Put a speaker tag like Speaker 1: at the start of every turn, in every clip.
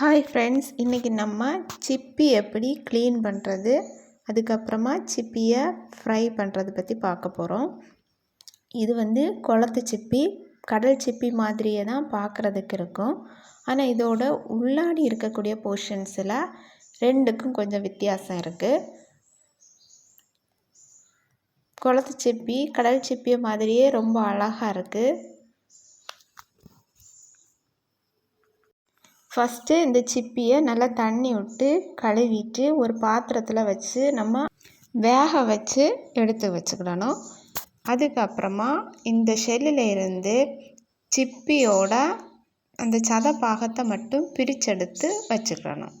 Speaker 1: Hi friends இன்றைக்கி நம்ம சிப்பி எப்படி க்ளீன் பண்ணுறது அதுக்கப்புறமா சிப்பியை ஃப்ரை பண்ணுறது பற்றி பார்க்க போகிறோம் இது வந்து குளத்து சிப்பி கடல் சிப்பி மாதிரியே தான் பார்க்குறதுக்கு இருக்கும். ஆனால் இதோட உள்ளாடி இருக்கக்கூடிய போர்ஷன்ஸில் ரெண்டுக்கும் கொஞ்சம் வித்தியாசம் இருக்குது குளத்து சிப்பி கடல் சிப்பி மாதிரியே ரொம்ப அழகாக இருக்குது ஃபஸ்ட்டு இந்த சிப்பியை நல்லா தண்ணி விட்டு கழுவிட்டு ஒரு பாத்திரத்தில் வச்சு நம்ம வேக வச்சு எடுத்து வச்சுக்கிடணும். அதுக்கப்புறமா இந்த ஷெல்லில் இருந்து சிப்பியோட அந்த சத பாகத்தை மட்டும் பிரிச்செடுத்து வச்சுக்கணும்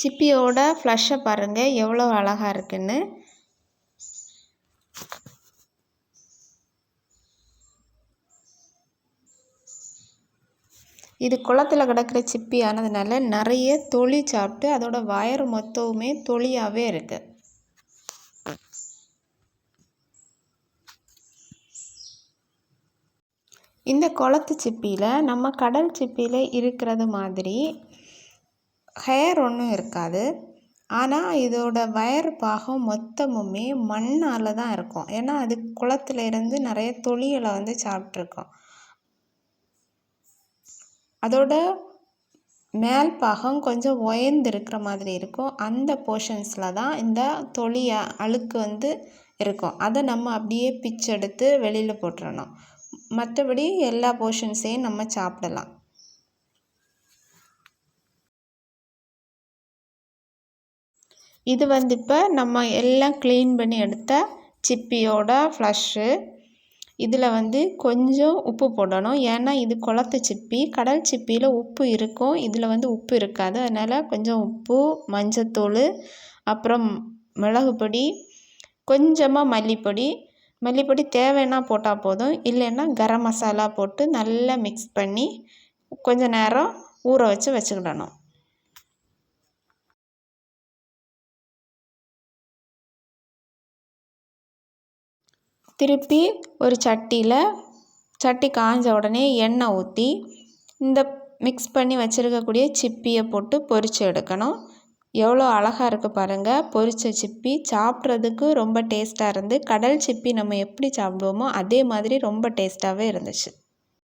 Speaker 1: சிப்பியோட ஃப்ளஷ்ஷை பாருங்கள் எவ்வளோ அழகாக இருக்குன்னு. இது குளத்தில் கிடக்கிற சிப்பி ஆனதுனால நிறைய தொளி சாப்பிட்டு அதோட வயறு மொத்தமுமே தொளியாகவே இருக்குது இந்த குளத்து சிப்பியில் நம்ம கடல் சிப்பியில் இருக்கிறது மாதிரி ஹேர் ஒன்றும் இருக்காது. ஆனால் இதோட வயர் பாகம் மொத்தமுமே மண்ணால் தான் இருக்கும். ஏன்னா அது குளத்துல இருந்து நிறைய தொழிகளை வந்து சாப்பிட்ருக்கோம் அதோட மேல் பாகம் கொஞ்சம் உயர்ந்து இருக்கிற மாதிரி இருக்கும். அந்த போர்ஷன்ஸில் தான் இந்த தொளி அழுக்கு வந்து இருக்கும். அதை நம்ம அப்படியே பிச்சு எடுத்து வெளியில் போட்டுறணும். மற்றபடி எல்லா போர்ஷன்ஸையும் நம்ம சாப்பிடலாம். இது வந்து இப்போ நம்ம எல்லாம் க்ளீன் பண்ணி எடுத்த சிப்பியோட ஃப்ளஷ்ஷு இதில் வந்து கொஞ்சம் உப்பு போடணும். ஏன்னா இது குளத்து சிப்பி கடல் சிப்பியில் உப்பு இருக்கும். இதில் வந்து உப்பு இருக்காது. அதனால் கொஞ்சம் உப்பு மஞ்சத்தூள் அப்புறம் மிளகு பொடி கொஞ்சமாக மல்லிப்பொடி. மல்லிப்பொடி தேவைன்னா போட்டால் போதும். இல்லைன்னா கரம் மசாலா போட்டு நல்லா மிக்ஸ் பண்ணி கொஞ்சம் நேரம் ஊற வச்சு வச்சுக்கிடணும். திருப்பி ஒரு சட்டியில் சட்டி காஞ்ச உடனே எண்ணெய் ஊற்றி இந்த மிக்ஸ் பண்ணி வச்சுருக்கக்கூடிய சிப்பியை போட்டு பொரித்து எடுக்கணும். எவ்வளோ அழகாக இருக்குது பாருங்கள் பொரித்த சிப்பி சாப்பிட்றதுக்கு ரொம்ப டேஸ்ட்டாக இருந்து கடல் சிப்பி நம்ம எப்படி சாப்பிடுவோமோ அதே மாதிரி ரொம்ப டேஸ்ட்டாகவே இருந்துச்சு.